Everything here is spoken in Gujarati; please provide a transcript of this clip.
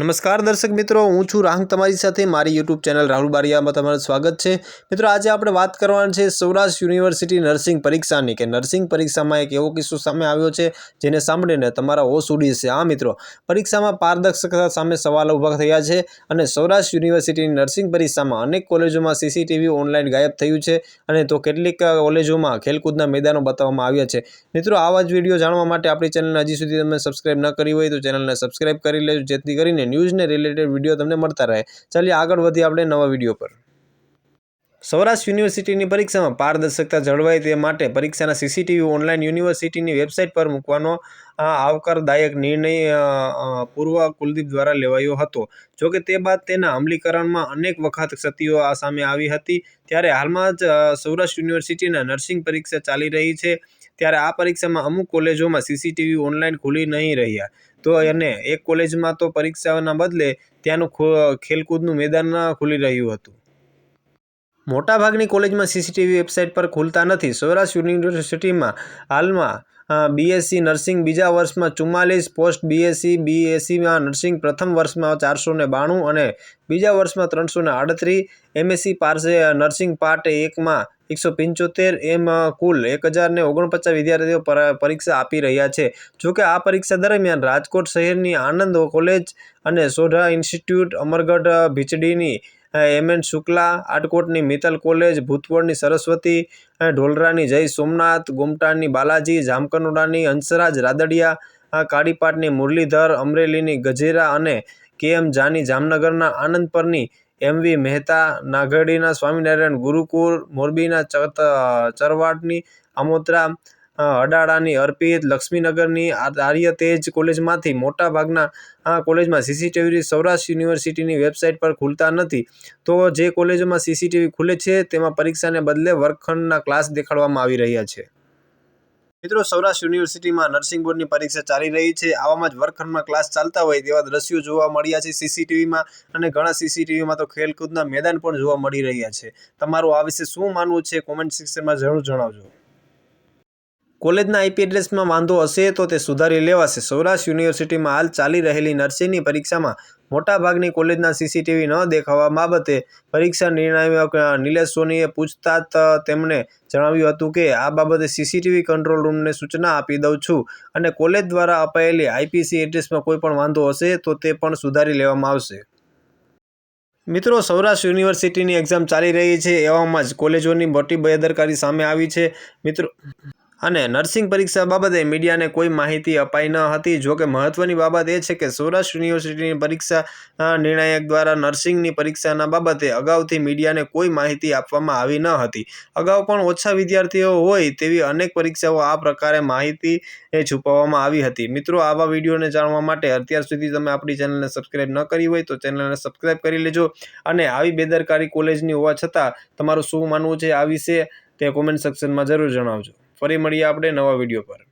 નમસ્કાર દર્શક મિત્રો, હું છું રાહંગ તમારી સાથે મારી યુટ્યુબ ચેનલ રાહુલ બારિયામાં તમારું સ્વાગત છે. મિત્રો, આજે આપણે વાત કરવાની છે સૌરાષ્ટ્ર યુનિવર્સિટી નર્સિંગ પરીક્ષાની કે નર્સિંગ પરીક્ષામાં એક એવો કિસ્સો સામે આવ્યો છે જેને સાંભળીને તમારા હોશ ઉડી છે આ મિત્રો, પરીક્ષામાં પારદર્શકતા સામે સવાલો ઊભા થયા છે અને સૌરાષ્ટ્ર યુનિવર્સિટીની નર્સિંગ પરીક્ષામાં અનેક કોલેજોમાં સીસીટીવી ઓનલાઈન ગાયબ થયું છે અને તો કેટલીક કોલેજોમાં ખેલકૂદના મેદાનો બતાવવામાં આવ્યા છે. મિત્રો, આવા જ વીડિયો જાણવા માટે આપણી ચેનલને હજી સુધી તમે સબસ્ક્રાઇબ ન કરી હોય તો ચેનલને સબસ્ક્રાઇબ કરી લેજો, જેથી કરીને ન્યૂઝને રિલેટેડ વીડિયો તમને મળતા રહે. ચાલીએ આગળ વધીએ આપણે નવા વીડિયો પર. સૌરાષ્ટ્ર યુનિવર્સિટીની પરીક્ષામાં પારદર્શકતા જળવાય તે માટે પરીક્ષાના સીસીટીવી ઓનલાઈન યુનિવર્સિટીની વેબસાઇટ પર મૂકવાનો આ આવકારદાયક નિર્ણય પૂર્વ કુલદીપ દ્વારા લેવાયો હતો. જોકે તે બાદ તેના અમલીકરણમાં અનેક વખત ક્ષતિઓ આ સામે આવી હતી. ત્યારે હાલમાં જ સૌરાષ્ટ્ર યુનિવર્સિટીના નર્સિંગ પરીક્ષા ચાલી રહી છે. ત્યારે આ પરીક્ષામાં અમુક કોલેજોમાં સીસીટીવી ઓનલાઈન ખુલી નહીં રહ્યા. તો અને એક કોલેજમાં તો પરીક્ષાના બદલે ત્યાંનું ખેલકૂદનું મેદાન ખુલી રહ્યું હતું. મોટાભાગની કોલેજમાં સીસીટીવી વેબસાઇટ પર ખુલતા નથી. સૌરાષ્ટ્ર યુનિવર્સિટીમાં હાલમાં બીએસસી નર્સિંગ બીજા વર્ષમાં ચુમ્માલીસ, પોસ્ટ બીએસસી બીએસસીમાં નર્સિંગ પ્રથમ વર્ષમાં ચારસો ને બાણું અને બીજા વર્ષમાં ત્રણસો ને આડત્રીસ. એમએસસી પાર્સે નર્સિંગ પાર્ટ એકમાં એકસો પંચોતેર એમ કુલ એક હજાર ને ઓગણપચાસ વિદ્યાર્થીઓ પરીક્ષા આપી રહ્યા છે. જોકે આ પરીક્ષા દરમિયાન રાજકોટ શહેરની આનંદ કોલેજ અને સોઢા ઇન્સ્ટિટ્યૂટ, અમરગઢ ભીચડીની એમ એન શુક્લા, આટકોટની મિત્તલ કોલેજ ભૂતપોળની સરસ્વતી ઢોલરાની જય સોમનાથ ગોમટાની બાલાજી, જામકનોડાની હંસરાજ રાદડિયા કાળીપાટની મુરલીધર, અમરેલીની ગજેરા અને કે એમ જાની જામનગરના એમવી મહેતા નાગડીના સ્વામિનારાયણ ગુરુકુળ, મોરબીના ચત ચરવાડની આમોદરા અડાડાની અર્પિત, લક્ષ્મીનગરની આર્ય તેજ કોલેજમાંથી મોટા ભાગના આ કોલેજમાં સીસીટીવી સૌરાષ્ટ્ર યુનિવર્સિટીની વેબસાઇટ પર ખુલતા નથી. તો જે કોલેજોમાં સીસીટીવી ખુલે છે, તેમાં પરીક્ષાને બદલે વર્ગખંડના ક્લાસ દેખાડવામાં આવી રહ્યા છે. મિત્રો, સૌરાષ્ટ્ર યુનિવર્સિટીમાં નર્સિંગ બોર્ડની પરીક્ષા ચાલી રહી છે. આવામાં જ વર્ગખંડમાં ક્લાસ ચાલતા હોય તેવા દ્રશ્યો જોવા મળ્યા છે સીસીટીવીમાં અને ઘણા સીસીટીવીમાં તો ખેલકૂદના મેદાન પણ જોવા મળી રહ્યા છે. તમારું આ વિશે શું માનવું છે? કોમેન્ટ સેક્શનમાં જરૂર જણાવજો. કોલેજના આઈપી એડ્રેસમાં વાંધો હશે તો તે સુધારી લેવાશે. સૌરાષ્ટ્ર યુનિવર્સિટીમાં હાલ ચાલી રહેલી નર્સિંગની પરીક્ષામાં મોટાભાગની કોલેજના સીસીટીવી ન દેખાવા બાબતે પરીક્ષા નિર્ણાયક નિલેશ સોનીએ પૂછતાછ તેમણે જણાવ્યું હતું કે, આ બાબતે સીસીટીવી કંટ્રોલ રૂમને સૂચના આપી દઉં છું અને કોલેજ દ્વારા અપાયેલી આઈપીસી એડ્રેસમાં કોઈ પણ વાંધો હશે તો તે પણ સુધારી લેવામાં આવશે. મિત્રો, સૌરાષ્ટ્ર યુનિવર્સિટીની એક્ઝામ ચાલી રહી છે, એવામાં જ કોલેજોની મોટી બેદરકારી સામે આવી છે. મિત્રો અને નર્સિંગ પરીક્ષા બાબતે મીડિયાને કોઈ માહિતી અપાઈ ન હતી. જોકે મહત્વની બાબત એ છે કે સૌરાષ્ટ્ર યુનિવર્સિટીની પરીક્ષા નિર્ણાયક દ્વારા નર્સિંગની પરીક્ષાના બાબતે અગાઉથી મીડિયાને કોઈ માહિતી આપવામાં આવી ન હતી. અગાઉ પણ ઓછા વિદ્યાર્થીઓ હોય તેવી અનેક પરીક્ષાઓ આ પ્રકારે માહિતી એ છુપાવવામાં આવી હતી. મિત્રો, આવા વિડીયોને જાણવા માટે અત્યાર સુધી તમે આપણી ચેનલને સબસ્ક્રાઈબ ન કરી હોય તો ચેનલને સબસ્ક્રાઈબ કરી લેજો. અને આવી બેદરકારી કોલેજની હોવા છતાં તમારું શું માનવું છે આ વિશે તે કોમેન્ટ સેક્શનમાં જરૂર જણાવજો. ફરી મળીએ આપણે નવા વીડિયો પર.